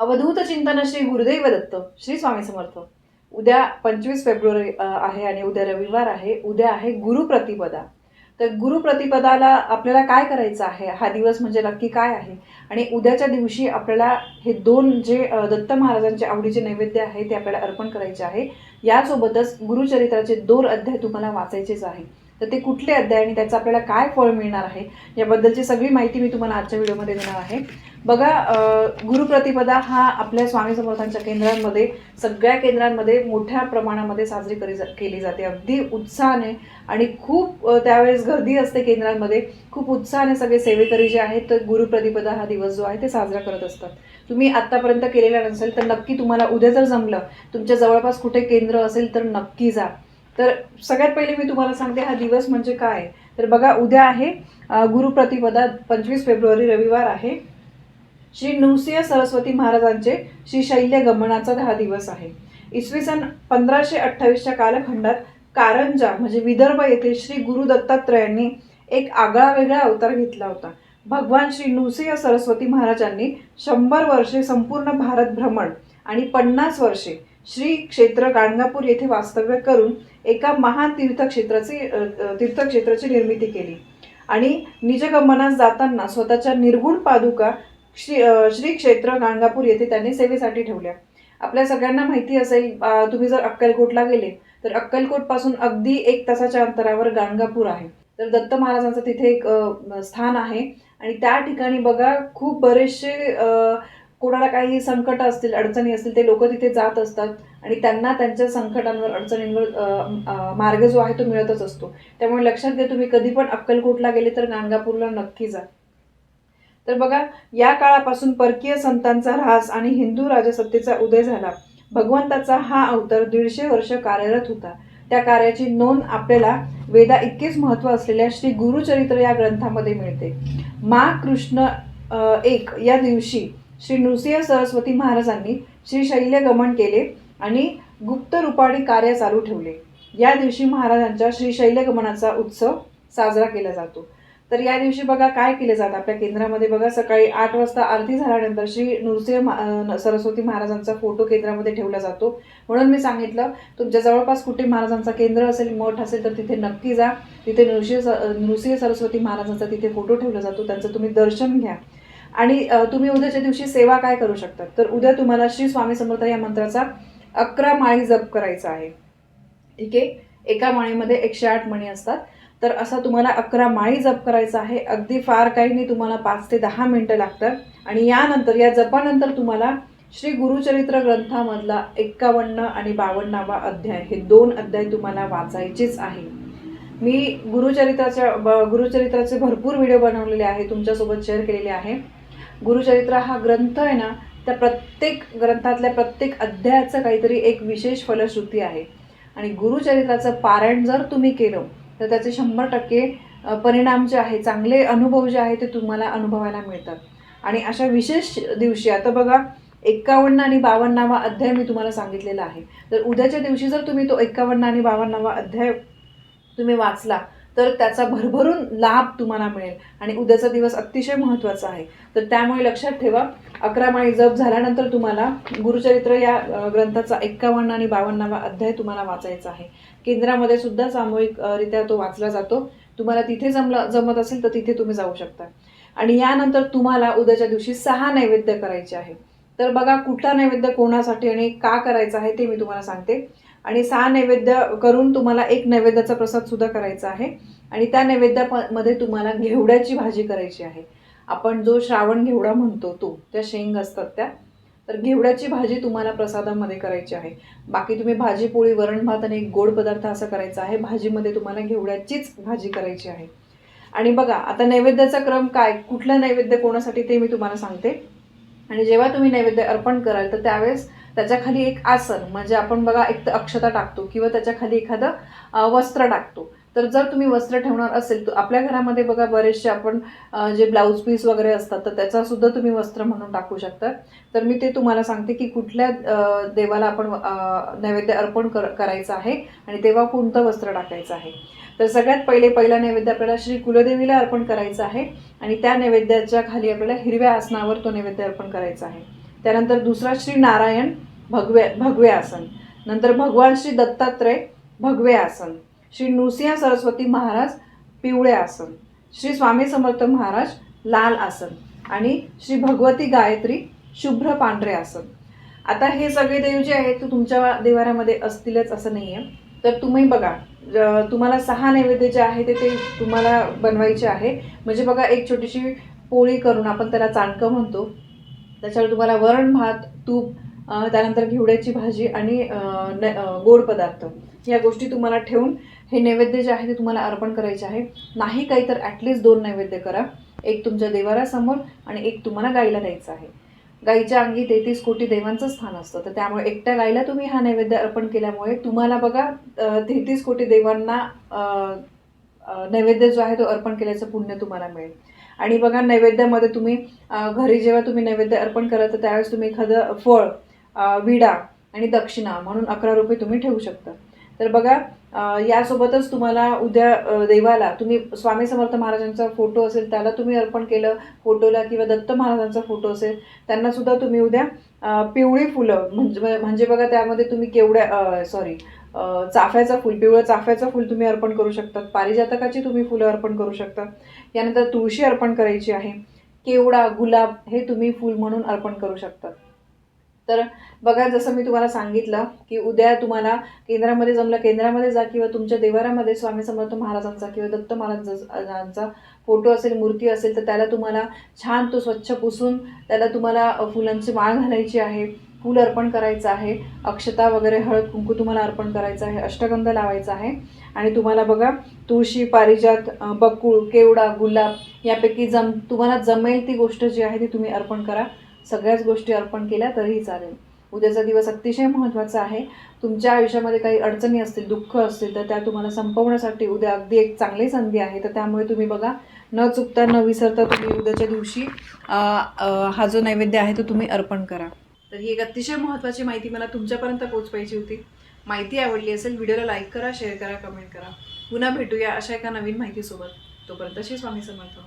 अवधूत चिंतन श्री गुरुदैव दत्त श्री स्वामी समर्थ. उद्या पंचवीस फेब्रुवारी आहे आणि उद्या रविवार आहे. उद्या आहे गुरुप्रतिपदा तर गुरुप्रतिपदाला आपल्याला काय करायचं आहे? हा दिवस म्हणजे नक्की काय आहे? आणि उद्याच्या दिवशी आपल्याला हे दोन जे दत्त महाराजांचे आवडीचे नैवेद्य आहे ते आपल्याला अर्पण करायचे आहे. यासोबतच गुरुचरित्राचे दोन अध्याय तुम्हाला वाचायचेच आहे. तर ते कुठले अध्याय आणि त्याचं आपल्याला काय फळ मिळणार आहे याबद्दलची सगळी माहिती मी तुम्हाला आजच्या व्हिडिओमध्ये देणार आहे. बघा गुरुप्रतिपदा हा आपल्या स्वामी समर्थांच्या केंद्रांमध्ये सगळ्या केंद्रांमध्ये मोठ्या प्रमाणामध्ये साजरी करी जा केली जाते. अगदी उत्साहाने आणि खूप त्यावेळेस गर्दी असते केंद्रांमध्ये. खूप उत्साहाने सगळे सेवेकरी जे आहेत तर गुरुप्रतिपदा हा दिवस जो आहे ते साजरा करत असतात. तुम्ही आत्तापर्यंत केलेला नसेल तर नक्की तुम्हाला उद्या जर जमलं तुमच्या जवळपास कुठे केंद्र असेल तर नक्की जा. तर सगळ्यात पहिले मी तुम्हाला सांगते हा दिवस म्हणजे काय? तर बघा उद्या आहे गुरुप्रतिपदा पंचवीस फेब्रुवारी रविवार आहे. श्री नृसिंह सरस्वती महाराजांचे श्री शैल्य गमनाचा हा दिवस आहे. इसवी सन पंधराशे अठ्ठावीसच्या कालखंडात कारंजा म्हणजे विदर्भ येथे श्री गुरु दत्तात्रयांनी एक आगळा वेगळा अवतार घेतला होता. भगवान श्री नृसिंह सरस्वती महाराजांनी शंभर वर्षे संपूर्ण भारत भ्रमण आणि पन्नास वर्षे श्री क्षेत्र गाणगापूर येथे वास्तव्य करून एका महान तीर्थक्षेत्राची तीर्थक्षेत्राची निर्मिती केली. आणि निजगमनास जाताना स्वतःच्या निर्गुण पादुका श्री श्री क्षेत्र गाणगापूर येथे त्यांनी सेवेसाठी ठेवल्या. आपल्या सगळ्यांना माहिती असेल तुम्ही जर अक्कलकोटला गेले तर अक्कलकोटपासून अगदी एक तासाच्या अंतरावर गाणगापूर आहे. तर दत्त महाराजांचं तिथे एक स्थान आहे. आणि त्या ठिकाणी बघा खूप बरेचसे कोणाला काही संकट असतील अडचणी असतील ते लोक तिथे जात असतात. आणि त्यांना त्यांच्या संकटांवर अडचणींवर मार्ग जो आहे तो मिळतच असतो. त्यामुळे लक्षात घ्या तुम्ही कधी पण अक्कलकोटला गेले तर गाणगापूरला नक्की जा. तर बघा या काळापासून परकीय संतांचा ऱ्हास आणि हिंदू राजसत्तेचा उदय झाला. भगवंताचा हा अवतार दीडशे वर्ष कार्यरत होता. त्या कार्याची नोंद आपल्याला वेदा इतकेच महत्त्व असलेल्या श्री गुरुचरित्र या ग्रंथामध्ये मिळते. मा कृष्ण एक या दिवशी श्री नृसिंह सरस्वती महाराजांनी श्री शैल्य गमन केले आणि गुप्त रूपाने कार्य चालू ठेवले. या दिवशी महाराजांच्या श्री शैल्य गमनाचा उत्सव साजरा केला जातो. तर या दिवशी बघा काय केले जातं आपल्या केंद्रामध्ये बघा. सकाळी आठ वाजता आरती झाल्यानंतर श्री नृसिंह सरस्वती महाराजांचा फोटो केंद्रामध्ये ठेवला जातो. म्हणून मी सांगितलं तुमच्या जवळपास कुठे महाराजांचा केंद्र असेल मठ असेल तर तिथे नक्की जा. तिथे नृसिंह स- नृसिंह सरस्वती महाराजांचा तिथे फोटो ठेवला जातो. त्यांचं तुम्ही दर्शन घ्या. आणि तुम्ही उद्याच्या दिवशी सेवा काय करू शकता तर उद्या तुम्हाला श्री स्वामी समर्थ या मंत्राचा अकरा माळी जप करायचा आहे. ठीक आहे? एका माळीमध्ये एकशे आठ मणी असतात. तर असा तुम्हाला अकरा माळी जप करायचा आहे. अगदी फार काही नाही तुम्हाला पाच ते दहा मिनटं लागतात. आणि यानंतर या जपानंतर तुम्हाला श्री गुरुचरित्र ग्रंथामधला एक्कावन्न आणि बावन्नावा अध्याय हे दोन अध्याय तुम्हाला वाचायचेच आहे. मी गुरुचरित्राच्या गुरुचरित्राचे भरपूर व्हिडिओ बनवलेले आहे तुमच्यासोबत शेअर केलेले आहे. गुरुचरित्र हा ग्रंथ आहे ना त्या प्रत्येक ग्रंथातल्या प्रत्येक अध्यायाचं काहीतरी एक विशेष फलश्रुती आहे. आणि गुरुचरित्राचं पारायण जर तुम्ही केलं तर त्याचे शंभर टक्के परिणाम जे आहे चांगले अनुभव जे आहे ते तुम्हाला अनुभवायला मिळतात. आणि अशा विशेष दिवशी आता बघा एक्कावन्न आणि बावन्नावा अध्याय मी तुम्हाला सांगितलेला आहे. तर उद्याच्या दिवशी जर तुम्ही तो एक्कावन्न आणि बावन्नावा अध्याय तुम्ही वाचला तर त्याचा भरभरून लाभ तुम्हाला मिळेल. आणि उद्याचा दिवस अतिशय महत्त्वाचा आहे. तर त्यामुळे लक्षात ठेवा अकरा माळी जप झाल्यानंतर तुम्हाला गुरुचरित्र या ग्रंथाचा एक्कावन्न आणि बावन्नावा अध्याय तुम्हाला वाचायचा आहे. केंद्रामध्ये सुद्धा सामूहिकरित्या तो वाचला जातो. तुम्हाला तिथे जमला जमत असेल तर तिथे तुम्ही जाऊ शकता. आणि यानंतर तुम्हाला उद्याच्या दिवशी सहा नैवेद्य करायचे आहे. तर बघा कुठला नैवेद्य कोणासाठी आणि का करायचा आहे ते मी तुम्हाला सांगते. आणि सहा नैवेद्य करून तुम्हाला एक नैवेद्याचा प्रसाद सुद्धा करायचा आहे. आणि त्या नैवेद्यामध्ये तुम्हाला घेवड्याची भाजी करायची आहे. आपण जो श्रावण घेवडा म्हणतो तो त्या शेंग असतात त्या तर घेवड्याची भाजी तुम्हाला प्रसादामध्ये करायची आहे. बाकी तुम्ही भाजी पोळी वरण भात आणि एक गोड पदार्थ असं करायचा आहे. भाजीमध्ये तुम्हाला घेवड्याचीच भाजी करायची आहे. आणि बघा आता नैवेद्याचा क्रम काय? कुठलं नैवेद्य कोणासाठी ते मी तुम्हाला सांगते. आणि जेव्हा तुम्ही नैवेद्य अर्पण कराल तर त्यावेळेस त्याच्याखाली एक आसन म्हणजे आपण बघा एक तर अक्षता टाकतो किंवा त्याच्याखाली एखादं वस्त्र टाकतो. तर जर तुम्ही वस्त्र ठेवणार असेल तर आपल्या घरामध्ये बघा बरेचसे आपण जे ब्लाऊज पीस वगैरे असतात तर त्याचासुद्धा तुम्ही वस्त्र म्हणून टाकू शकता. तर मी ते तुम्हाला सांगते की कुठल्या देवाला आपण नैवेद्य अर्पण कर करायचं आहे आणि तेव्हा कोणतं वस्त्र टाकायचं आहे. तर सगळ्यात पहिले पहिला नैवेद्य आपल्याला श्री कुलदेवीला अर्पण करायचं आहे आणि त्या नैवेद्याच्या खाली आपल्याला हिरव्या आसनावर तो नैवेद्य अर्पण करायचा आहे. त्यानंतर दुसरा श्री नारायण भगवे भगवे आसन. नंतर भगवान श्री दत्तात्रय भगवे आसन. श्री नृसिंह सरस्वती महाराज पिवळे आसन. श्री स्वामी समर्थ महाराज लाल आसन. आणि श्री भगवती गायत्री शुभ्र पांढरे आसन. आता हे सगळे देव जे आहेत ते तुमच्या देवाऱ्यामध्ये असतीलच असं नाही आहे तर तुम्ही बघा तुम्हाला सहा नैवेद्य जे आहे ते ते तुम्हाला बनवायचे आहे. म्हणजे बघा एक छोटीशी पोळी करून आपण त्याला चाणकं म्हणतो. त्याच्यावर तुम्हाला वरण भात तूप त्यानंतर घेवड्याची भाजी आणि न- गोड पदार्थ. या गोष्टी तुम्हाला ठेवून हे नैवेद्य जे आहे ते तुम्हाला अर्पण करायचे आहे. नाही काही तर ॲटलिस्ट दोन नैवेद्य करा. एक तुमच्या देवारासमोर आणि एक तुम्हाला गाईला द्यायचं आहे. गाईच्या अंगी तेहतीस कोटी देवांचं स्थान असतं. तर त्यामुळे एकट्या गाईला तुम्ही हा नैवेद्य अर्पण केल्यामुळे तुम्हाला बघा तेहतीस कोटी देवांना नैवेद्य जो आहे तो अर्पण केल्याचं पुण्य तुम्हाला मिळेल. आणि बघा नैवेद्यामध्ये तुम्ही घरी जेव्हा तुम्ही नैवेद्य अर्पण कराल तर त्यावेळेस तुम्ही एखादं फळ विडा आणि दक्षिणा म्हणून अकरा रुपये तुम्ही ठेवू शकता. तर बघा यासोबतच तुम्हाला उद्या देवाला तुम्ही स्वामी समर्थ महाराजांचा फोटो असेल त्याला तुम्ही अर्पण केलं फोटोला किंवा दत्त महाराजांचा फोटो असेल त्यांनासुद्धा तुम्ही उद्या पिवळी फुलं म्हणजे म्हणजे बघा त्यामध्ये तुम्ही केवढ्या सॉरी चाफ्याचा फुल पिवळं चाफ्याचं फुल तुम्ही अर्पण करू शकतात. पारिजातकाची तुम्ही फुलं अर्पण करू शकता. यानंतर तुळशी अर्पण करायची आहे. केवडा गुलाब हे तुम्ही फुल म्हणून अर्पण करू शकता. तर बघा जसं मी तुम्हाला सांगितलं की उद्या तुम्हाला केंद्रामध्ये जमलं केंद्रामध्ये जा किंवा तुमच्या देवारामध्ये स्वामी समर्थ महाराजांचा किंवा दत्त महाराजांचा फोटो असेल मूर्ती असेल तर त्याला तुम्हाला छान तो स्वच्छ पुसून त्याला तुम्हाला फुलांची माळ घालायची आहे फूल अर्पण करायचं आहे अक्षता वगैरे हळद कुंकू तुम्हाला अर्पण करायचं आहे अष्टगंध लावायचा आहे. आणि तुम्हाला बघा तुळशी पारिजात बकुळ केवडा गुलाब यापैकी जम तुम्हाला जमेल ती गोष्ट जी आहे ती तुम्ही अर्पण करा. सगळ्याच गोष्टी अर्पण केल्या तरीही चालेल. उद्याचा दिवस अतिशय महत्त्वाचा आहे. तुमच्या आयुष्यामध्ये काही अडचणी असतील दुःख असतील तर त्या तुम्हाला संपवण्यासाठी उद्या अगदी एक चांगली संधी आहे. तर त्यामुळे तुम्ही बघा न चुकता न विसरता तुम्ही उद्याच्या दिवशी हा जो नैवेद्य आहे तो तुम्ही अर्पण करा. तर ही एक अतिशय महत्त्वाची माहिती मला तुमच्यापर्यंत पोहोचवायची होती. माहिती आवडली असेल व्हिडिओला लाईक करा शेअर करा कमेंट करा. पुन्हा भेटूया अशा एका नवीन माहितीसोबत. तोपर्यंत श्री स्वामी समर्थ.